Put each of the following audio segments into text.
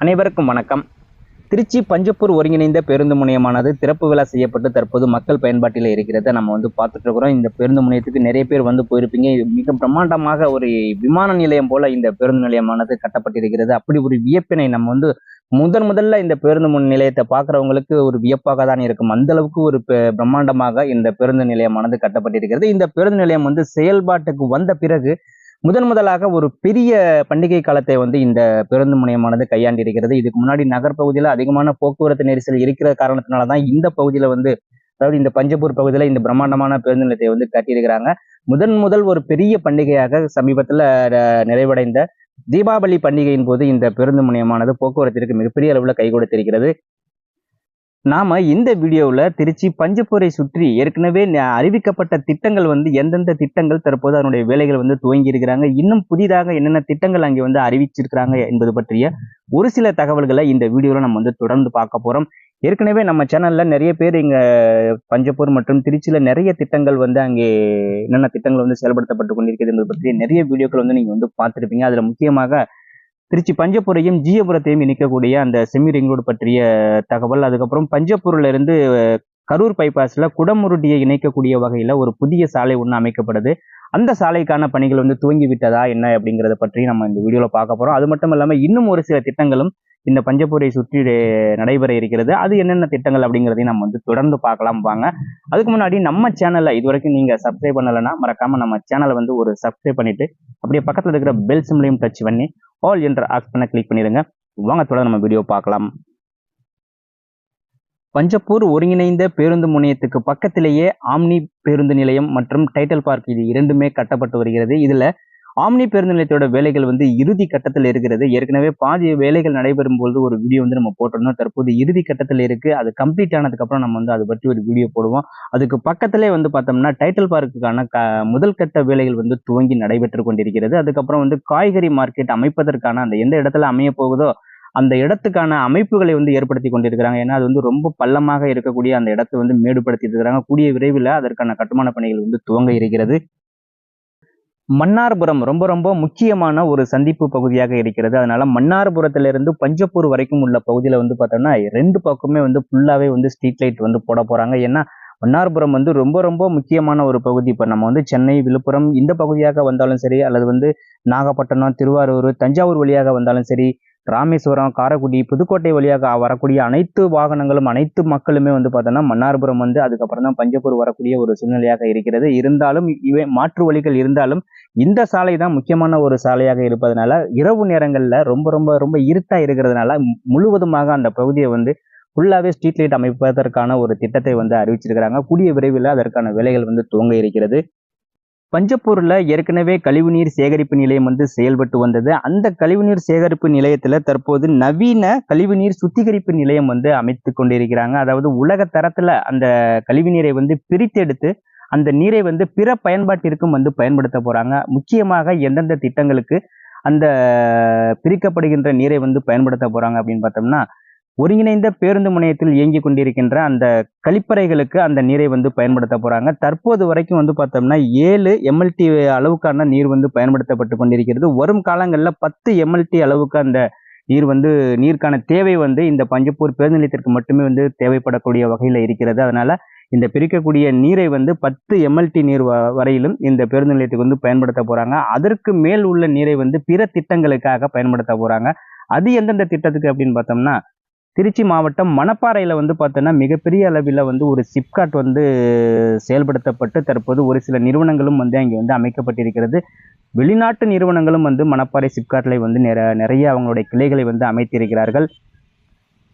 அனைவருக்கும் வணக்கம். திருச்சி பஞ்சப்பூர் ஒருங்கிணைந்த பேருந்து முனையமானது திறப்பு விழா செய்யப்பட்டு தற்போது மக்கள் பயன்பாட்டில் இருக்கிறத நம்ம வந்து பார்த்துட்டு இருக்கிறோம். இந்த பேருந்து முனையத்துக்கு நிறைய பேர் வந்து போயிருப்பீங்க. மிக பிரம்மாண்டமாக ஒரு விமான நிலையம் போல இந்த பேருந்து நிலையமானது கட்டப்பட்டிருக்கிறது. அப்படி ஒரு வியப்பினை நம்ம வந்து முதன் முதல்ல இந்த பேருந்து முன் நிலையத்தை பார்க்குறவங்களுக்கு ஒரு வியப்பாக தான் இருக்கும். அந்த அளவுக்கு ஒரு பெ- பிரம்மாண்டமாக இந்த பேருந்து நிலையமானது கட்டப்பட்டிருக்கிறது. இந்த பேருந்து நிலையம் வந்து செயல்பாட்டுக்கு வந்த பிறகு முதன் முதலாக ஒரு பெரிய பண்டிகை காலத்தை வந்து இந்த பேருந்து முனையமானது கையாண்டிருக்கிறது. இதுக்கு முன்னாடி நகர்ப்பகுதியில் அதிகமான போக்குவரத்து நெரிசல் இருக்கிற காரணத்தினால தான் இந்த பகுதியில் வந்து அதாவது இந்த பஞ்சப்பூர் பகுதியில் இந்த பிரம்மாண்டமான பேருந்து நிலையத்தை வந்து கட்டியிருக்கிறாங்க. முதன் முதல் ஒரு பெரிய பண்டிகையாக சமீபத்தில் நிறைவடைந்த தீபாவளி பண்டிகையின் போது இந்த பேருந்து முனையமானது போக்குவரத்திற்கு மிகப்பெரிய அளவில் கை கொடுத்திருக்கிறது. நாம இந்த வீடியோவில் திருச்சி பஞ்சப்பூரை சுற்றி ஏற்கனவே அறிவிக்கப்பட்ட திட்டங்கள் வந்து எந்தெந்த திட்டங்கள் தற்போது அதனுடைய வேலைகள் வந்து துவங்கி இருக்கிறாங்க இன்னும் புதிதாக என்னென்ன திட்டங்கள் அங்கே வந்து அறிவிச்சிருக்கிறாங்க என்பது பற்றிய ஒரு சில தகவல்களை இந்த வீடியோவில் நம்ம வந்து தொடர்ந்து பார்க்க போகிறோம் ஏற்கனவே நம்ம சேனலில் நிறைய பேர் இங்கே பஞ்சப்பூர் மற்றும் திருச்சியில் நிறைய திட்டங்கள் வந்து அங்கே என்னென்ன திட்டங்கள் வந்து செயல்படுத்தப்பட்டு கொண்டிருக்கிறது என்பது பற்றிய நிறைய வீடியோக்கள் வந்து நீங்கள் வந்து பார்த்துருப்பீங்க. அதில் முக்கியமாக திருச்சி பஞ்சப்பூரையும் ஜீயபுரத்தையும் இணைக்கக்கூடிய அந்த செமி ரிங் ரோடு பற்றிய தகவல். அதுக்கப்புறம் பஞ்சப்பூர்ல இருந்து கரூர் பைபாஸ்ல குடமுருட்டியை இணைக்கக்கூடிய வகையில ஒரு புதிய சாலை ஒன்று அமைக்கப்படுது அந்த சாலைக்கான பணிகள் வந்து துவங்கி விட்டதா என்ன அப்படிங்கிறத பற்றி நம்ம இந்த வீடியோவில் பார்க்க போகிறோம் அது மட்டும் இல்லாமல் இன்னும் ஒரு சில திட்டங்களும் இந்த பஞ்சப்பூரை சுற்றி நடைபெற இருக்கிறது. அது என்னென்ன திட்டங்கள் அப்படிங்கிறதையும் நம்ம வந்து தொடர்ந்து பார்க்கலாம் வாங்க. அதுக்கு முன்னாடி நம்ம சேனலை இது வரைக்கும் நீங்கள் சப்ஸ்கிரைப் பண்ணலைன்னா மறக்காமல் நம்ம சேனலை வந்து ஒரு சப்ஸ்கிரைப் பண்ணிட்டு அப்படியே பக்கத்தில் இருக்கிற பெல் சிம்லையும் டச் பண்ணி ஆல் என்ற ஆப்ஷனை கிளிக் பண்ணிடுங்க. வாங்க தொடர்ந்து நம்ம வீடியோ பார்க்கலாம். பஞ்சப்பூர் ஒருங்கிணைந்த பேருந்து முனையத்துக்கு பக்கத்திலேயே ஆம்னி பேருந்து நிலையம் மற்றும் டைட்டல் பார்க் இது இரண்டுமே கட்டப்பட்டு வருகிறது. இதுல ஆம்னி பேருந்து நிலையத்தோட வேலைகள் வந்து இறுதி கட்டத்தில் இருக்கிறது. ஏற்கனவே பாதி வேலைகள் நடைபெறும் பொழுது ஒரு வீடியோ வந்து நம்ம போட்டிருந்தோம் தற்போது இறுதி கட்டத்தில் இருக்கு. அது கம்ப்ளீட் ஆனதுக்கப்புறம் நம்ம வந்து அதை பற்றி ஒரு வீடியோ போடுவோம். அதுக்கு பக்கத்திலே வந்து பார்த்தோம்னா டைட்டில் பார்க்குக்கான க முதல் கட்ட வேலைகள் வந்து துவங்கி நடைபெற்று கொண்டிருக்கிறது. அதுக்கப்புறம் வந்து காய்கறி மார்க்கெட் அமைப்பதற்கான அந்த எந்த இடத்துல அமைய போகுதோ அந்த இடத்துக்கான அமைப்புகளை வந்து ஏற்படுத்தி கொண்டிருக்கிறாங்க. ஏன்னா அது வந்து ரொம்ப பள்ளமாக இருக்கக்கூடிய அந்த இடத்தை வந்து மேடுபடுத்திட்டு இருக்கிறாங்க. கூடிய விரைவில் அதற்கான கட்டுமான பணிகள் வந்து துவங்க இருக்கிறது. மன்னார்புரம் ரொம்ப ரொம்ப முக்கியமான ஒரு சந்திப்பு பகுதியாக இருக்கிறது. அதனால மன்னார்புரத்திலிருந்து பஞ்சப்பூர் வரைக்கும் உள்ள பகுதியில் வந்து பார்த்தோம்னா ரெண்டு பக்கமே வந்து ஃபுல்லாகவே வந்து ஸ்ட்ரீட் லைட் வந்து போட போகிறாங்க ஏன்னா மன்னார்புரம் வந்து ரொம்ப ரொம்ப முக்கியமான ஒரு பகுதி. இப்போ நம்ம வந்து சென்னை விழுப்புரம் இந்த பகுதியாக வந்தாலும் சரி அல்லது வந்து நாகப்பட்டினம் திருவாரூர் தஞ்சாவூர் வழியாக வந்தாலும் சரி ராமேஸ்வரம் காரைக்குடி புதுக்கோட்டை வழியாக வரக்கூடிய அனைத்து வாகனங்களும் அனைத்து மக்களுமே வந்து பார்த்தோன்னா மன்னார்புரம் வந்து அதுக்கப்புறம் தான் பஞ்சப்பூர் வரக்கூடிய ஒரு சூழ்நிலையாக இருக்கிறது. இருந்தாலும் இவை மாற்று வழிகள் இருந்தாலும் இந்த சாலை தான் முக்கியமான ஒரு சாலையாக இருப்பதனால இரவு நேரங்களில் ரொம்ப ரொம்ப ரொம்ப இருட்டாக இருக்கிறதுனால முழுவதுமாக அந்த பகுதியை வந்து ஃபுல்லாகவே ஸ்ட்ரீட் லைட் அமைப்பதற்கான ஒரு திட்டத்தை வந்து அறிவிச்சிருக்கிறாங்க. கூடிய விரைவில் அதற்கான வேலைகள் வந்து துவங்க இருக்கிறது. பஞ்சப்பூரில் ஏற்கனவே கழிவுநீர் சேகரிப்பு நிலையம் வந்து செயல்பட்டு வந்தது. அந்த கழிவுநீர் சேகரிப்பு நிலையத்தில் தற்போது நவீன கழிவுநீர் சுத்திகரிப்பு நிலையம் வந்து அமைத்து கொண்டிருக்கிறாங்க. அதாவது உலக தரத்தில் அந்த கழிவுநீரை வந்து பிரித்தெடுத்து அந்த நீரை வந்து பிற பயன்பாட்டிற்கும் வந்து பயன்படுத்த போகிறாங்க முக்கியமாக எந்தெந்த திட்டங்களுக்கு அந்த பிரிக்கப்படுகின்ற நீரை வந்து பயன்படுத்த போகிறாங்க அப்படின்னு பார்த்தோம்னா ஒருங்கிணைந்த பேருந்து முனையத்தில் இயங்கி கொண்டிருக்கின்ற அந்த கழிப்பறைகளுக்கு அந்த நீரை வந்து பயன்படுத்த போகிறாங்க தற்போது வரைக்கும் வந்து பார்த்தோம்னா ஏழு எம்எல்டி அளவுக்கான நீர் வந்து பயன்படுத்தப்பட்டு கொண்டிருக்கிறது. வரும் காலங்களில் பத்து எம்எல்டி அளவுக்கு அந்த நீர் வந்து நீருக்கான தேவை வந்து இந்த பஞ்சப்பூர் பேருந்து நிலையத்திற்கு மட்டுமே வந்து தேவைப்படக்கூடிய வகையில் இருக்கிறது. அதனால் இந்த பிரிக்கக்கூடிய நீரை வந்து பத்து எம்எல்டி நீர் வ- வரையிலும் இந்த பேருந்து நிலையத்துக்கு வந்து பயன்படுத்த போகிறாங்க அதற்கு மேல் உள்ள நீரை வந்து பிற திட்டங்களுக்காக பயன்படுத்த போகிறாங்க அது எந்தெந்த திட்டத்துக்கு அப்படின்னு பார்த்தோம்னா திருச்சி மாவட்டம் மணப்பாறையில் வந்து பார்த்தோன்னா மிகப்பெரிய அளவில் வந்து ஒரு சிப்காட் வந்து செயல்படுத்தப்பட்டு தற்போது ஒரு சில நிறுவனங்களும் வந்து அங்கே வந்து அமைக்கப்பட்டிருக்கிறது. வெளிநாட்டு நிறுவனங்களும் வந்து மணப்பாறை சிப்காட்டில் வந்து நிற நிறைய அவங்களுடைய கிளைகளை வந்து அமைத்திருக்கிறார்கள்.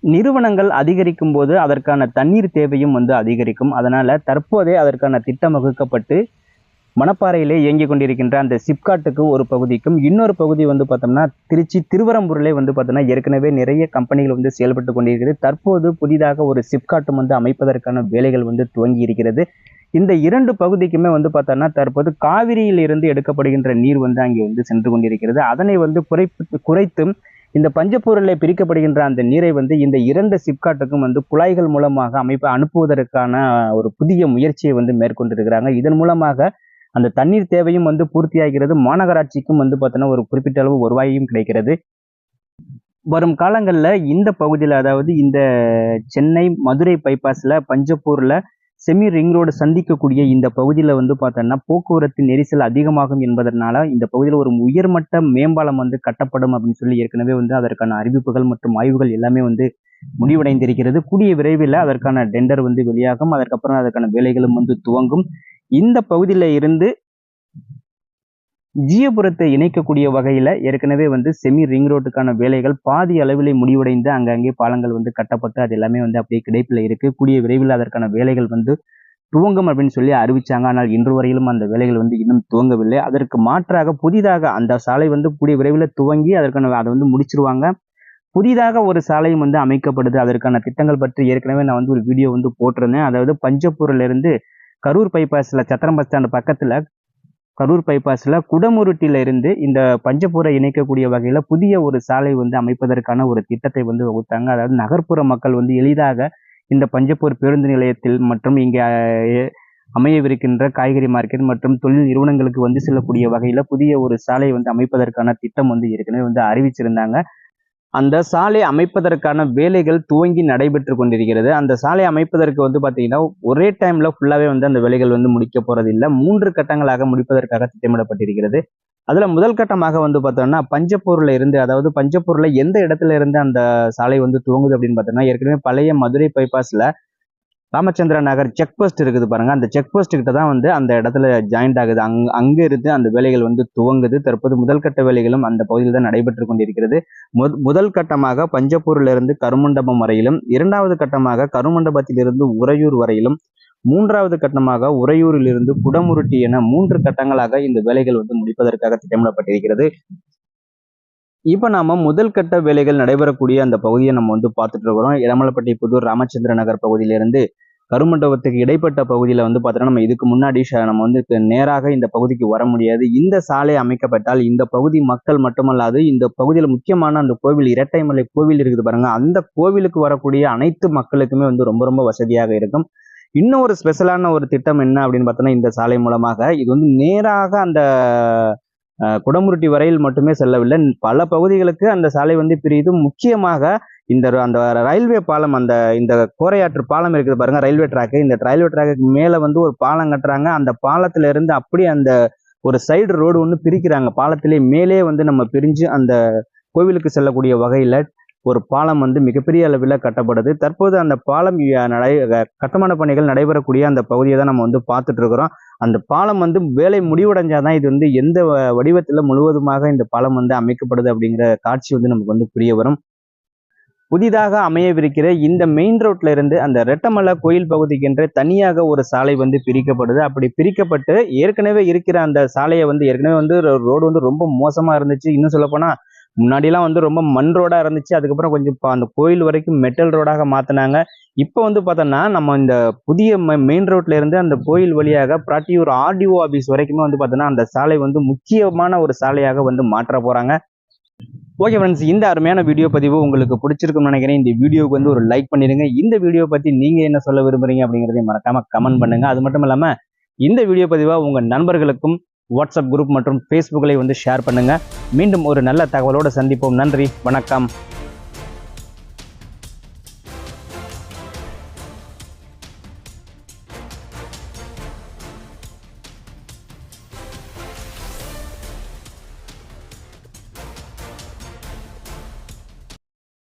நிறுவனங்கள் அதிகரிக்கும் போது அதற்கான தண்ணீர் தேவையும் வந்து அதிகரிக்கும். அதனால் தற்போதே அதற்கான திட்டம் வகுக்கப்பட்டு மணப்பாறையிலே இயங்கிக் கொண்டிருக்கின்ற அந்த சிப்காட்டுக்கு ஒரு பகுதிக்கும் இன்னொரு பகுதி வந்து பார்த்தோம்னா திருச்சி திருவரம்பூரிலே வந்து பார்த்தோம்னா ஏற்கனவே நிறைய கம்பெனிகள் வந்து செயல்பட்டு கொண்டிருக்கிறது. தற்போது புதிதாக ஒரு சிப்காட்டும் வந்து அமைப்பதற்கான வேலைகள் வந்து துவங்கி இருக்கிறது. இந்த இரண்டு பகுதிக்குமே வந்து பார்த்தோம்னா தற்போது காவிரியில் இருந்து எடுக்கப்படுகின்ற நீர் வந்து அங்கே வந்து சென்று கொண்டிருக்கிறது. அதனை வந்து குறைப்பு குறைத்தும் இந்த பஞ்சப்பொருளில் பிரிக்கப்படுகின்ற அந்த நீரை வந்து இந்த இரண்டு சிப்காட்டுக்கும் வந்து குழாய்கள் மூலமாக அமைப்பு அனுப்புவதற்கான ஒரு புதிய முயற்சியை வந்து மேற்கொண்டிருக்கிறாங்க. இதன் மூலமாக அந்த தண்ணீர் தேவையும் வந்து பூர்த்தியாகிறது. மாநகராட்சிக்கும் வந்து பார்த்தோன்னா ஒரு குறிப்பிட்ட அளவு வருவாயும் கிடைக்கிறது. வரும் காலங்களில் இந்த பகுதியில் அதாவது இந்த சென்னை மதுரை பைபாஸில் பஞ்சப்பூரில் செமி ரிங் ரோடு சந்திக்கக்கூடிய இந்த பகுதியில் வந்து பார்த்தோன்னா போக்குவரத்து நெரிசல் அதிகமாகும் என்பதனால இந்த பகுதியில் ஒரு உயர்மட்ட மேம்பாலம் வந்து கட்டப்படும் அப்படின்னு சொல்லி ஏற்கனவே வந்து அதற்கான அறிவிப்புகள் மற்றும் ஆய்வுகள் எல்லாமே வந்து முடிவடைந்திருக்கிறது. கூடிய விரைவில் அதற்கான டெண்டர் வந்து வெளியாகும். அதற்கப்புறம் அதற்கான வேலைகளும் வந்து துவங்கும். இந்த பகுதியில் இருந்து ஜியபுரத்தை இணைக்கக்கூடிய வகையில் ஏற்கனவே வந்து செமி ரிங் ரோட்டுக்கான வேலைகள் பாதி அளவிலே முடிவடைந்து அங்கங்கே பாலங்கள் வந்து கட்டப்பட்டு அது எல்லாமே வந்து அப்படியே கிடைப்பில் இருக்கு. கூடிய விரைவில் அதற்கான வேலைகள் வந்து துவங்கும் அப்படின்னு சொல்லி அறிவிச்சாங்க. ஆனால் இன்று வரையிலும் அந்த வேலைகள் வந்து இன்னும் துவங்கவில்லை. அதற்கு மாற்றாக புதிதாக அந்த சாலை வந்து கூடிய விரைவில் துவங்கி அதற்கான அதை வந்து முடிச்சிருவாங்க. புதிதாக ஒரு சாலையும் வந்து அமைக்கப்படுது. அதற்கான திட்டங்கள் பற்றி ஏற்கனவே நான் வந்து ஒரு வீடியோ வந்து போட்டிருந்தேன். அதாவது பஞ்சப்பூரிலிருந்து இருந்து கரூர் பைபாஸில் சத்திரம் பஸ் ஸ்டாண்ட் பக்கத்தில் கரூர் பைபாஸில் குடமுருட்டிலிருந்து இந்த பஞ்சப்பூரை இணைக்கக்கூடிய வகையில் புதிய ஒரு சாலை வந்து அமைப்பதற்கான ஒரு திட்டத்தை வந்து வகுத்தாங்க. அதாவது நகர்ப்புற மக்கள் வந்து எளிதாக இந்த பஞ்சப்பூர் பேருந்து நிலையத்தில் மற்றும் இங்கே அமையவிருக்கின்ற காய்கறி மார்க்கெட் மற்றும் தொழில் நிறுவனங்களுக்கு வந்து செல்லக்கூடிய வகையில் புதிய ஒரு சாலை வந்து அமைப்பதற்கான திட்டம் வந்து ஏற்கனவே வந்து அறிவிச்சிருந்தாங்க. அந்த சாலை அமைப்பதற்கான வேலைகள் துவங்கி நடைபெற்று கொண்டிருக்கிறது. அந்த சாலை அமைப்பதற்கு வந்து பார்த்தீங்கன்னா ஒரே டைமில் ஃபுல்லாகவே வந்து அந்த வேலைகள் வந்து முடிக்க போகிறது இல்லை. மூன்று கட்டங்களாக முடிப்பதற்காக திட்டமிடப்பட்டிருக்கிறது. அதில் முதல் கட்டமாக வந்து பார்த்தோம்னா பஞ்சப்பூரில் இருந்து அதாவது பஞ்சப்பூரில் எந்த இடத்துல இருந்து அந்த சாலை வந்து துவங்குது அப்படின்னு பார்த்தோம்னா ஏற்கனவே பழைய மதுரை பைபாஸில் ராமச்சந்திர நகர் செக் போஸ்ட் இருக்குது பாருங்க. அந்த செக் போஸ்ட் கிட்ட தான் வந்து அந்த இடத்துல ஜாயிண்ட் ஆகுது. அங் அங்க இருந்து அந்த வேலைகள் வந்து துவங்குது. தற்போது முதல் கட்ட வேலைகளும் அந்த பகுதியில் தான் நடைபெற்று கொண்டிருக்கிறது. முதல் கட்டமாக பஞ்சப்பூரிலிருந்து கருமண்டபம் வரையிலும் இரண்டாவது கட்டமாக கருமண்டபத்திலிருந்து உறையூர் வரையிலும் மூன்றாவது கட்டமாக உறையூரிலிருந்து குடமுருட்டி என மூன்று கட்டங்களாக இந்த வேலைகள் வந்து முடிப்பதற்காக திட்டமிடப்பட்டிருக்கிறது. இப்போ நாம முதல் கட்ட வேலைகள் நடைபெறக்கூடிய அந்த பகுதியை நம்ம வந்து பார்த்துட்டு இருக்கிறோம். இடமலைப்பட்டி புதூர் ராமச்சந்திர நகர் பகுதியிலிருந்து கருமண்டபத்துக்கு இடைப்பட்ட பகுதியில் வந்து பார்த்தோன்னா நம்ம இதுக்கு முன்னாடி நம்ம வந்து நேராக இந்த பகுதிக்கு வர முடியாது. இந்த சாலை அமைக்கப்பட்டால் இந்த பகுதி மக்கள் மட்டுமல்லாது இந்த பகுதியில் முக்கியமான அந்த கோவில் இரட்டைமலை கோவில் இருக்குது பாருங்க. அந்த கோவிலுக்கு வரக்கூடிய அனைத்து மக்களுக்குமே வந்து ரொம்ப ரொம்ப வசதியாக இருக்கும். இன்னும் ஒரு ஸ்பெஷலான ஒரு திட்டம் என்ன அப்படின்னு பார்த்தோன்னா இந்த சாலை மூலமாக இது வந்து நேராக அந்த குடமுருட்டி வரையில் மட்டுமே செல்லவில்லை. பல பகுதிகளுக்கு அந்த சாலை வந்து பிரியுது முக்கியமாக இந்த அந்த ரயில்வே பாலம் அந்த இந்த கோரையாற்று பாலம் இருக்குது பாருங்க ரயில்வே ட்ராக்கு இந்த ரயில்வே ட்ராக்கு மேலே வந்து ஒரு பாலம் கட்டுறாங்க. அந்த பாலத்துல இருந்து அப்படியே அந்த ஒரு சைடு ரோடு ஒன்று பிரிக்கிறாங்க. பாலத்திலே மேலே வந்து நம்ம பிரிஞ்சு அந்த கோவிலுக்கு செல்லக்கூடிய வகையில் ஒரு பாலம் வந்து மிகப்பெரிய அளவில் கட்டப்படுது. தற்போது அந்த பாலம் நடை கட்டுமான பணிகள் நடைபெறக்கூடிய அந்த பகுதியை தான் நம்ம வந்து பார்த்துட்டு இருக்கிறோம். அந்த பாலம் வந்து வேலை முடிவடைஞ்சாதான் இது வந்து எந்த வ- முழுவதுமாக இந்த பாலம் வந்து அமைக்கப்படுது அப்படிங்கிற காட்சி வந்து நமக்கு வந்து புரிய வரும். புதிதாக அமையவிருக்கிற இந்த மெயின் ரோட்ல இருந்து அந்த ரெட்டமலை கோயில் பகுதிக்கென்று தனியாக ஒரு சாலை வந்து பிரிக்கப்படுது. அப்படி பிரிக்கப்பட்டு ஏற்கனவே இருக்கிற அந்த சாலையை வந்து ஏற்கனவே வந்து ரோடு வந்து ரொம்ப மோசமா இருந்துச்சு. இன்னும் சொல்லப்போனா முன்னாடிலாம் வந்து ரொம்ப மண் ரோடாக இருந்துச்சு. அதுக்கப்புறம் கொஞ்சம் இப்போ அந்த கோயில் வரைக்கும் மெட்டல் ரோடாக மாற்றினாங்க இப்போ வந்து பார்த்தோம்னா நம்ம இந்த புதிய மெயின் ரோட்ல இருந்து அந்த கோயில் வழியாக பிராட்டியூர் ஆர்டிஓ ஆபீஸ் வரைக்குமே வந்து பார்த்தோன்னா அந்த சாலை வந்து முக்கியமான ஒரு சாலையாக வந்து மாற்ற போகிறாங்க ஓகே ஃப்ரெண்ட்ஸ் இந்த அருமையான வீடியோ பதிவு உங்களுக்கு பிடிச்சிருக்கும்னு நினைக்கிறேன். இந்த வீடியோவுக்கு வந்து ஒரு லைக் பண்ணிடுங்க இந்த வீடியோ பற்றி நீங்கள் என்ன சொல்ல விரும்புறீங்க அப்படிங்கிறதையும் மறக்காமல் கமெண்ட் பண்ணுங்கள் அது மட்டும் இல்லாமல் இந்த வீடியோ பதிவாக உங்கள் நண்பர்களுக்கும் வாட்ஸ்அப் குரூப் மற்றும் ஃபேஸ்புக்கில் வந்து ஷேர் பண்ணுங்க. மீண்டும் ஒரு நல்ல தகவலோடு சந்திப்போம். நன்றி. வணக்கம்.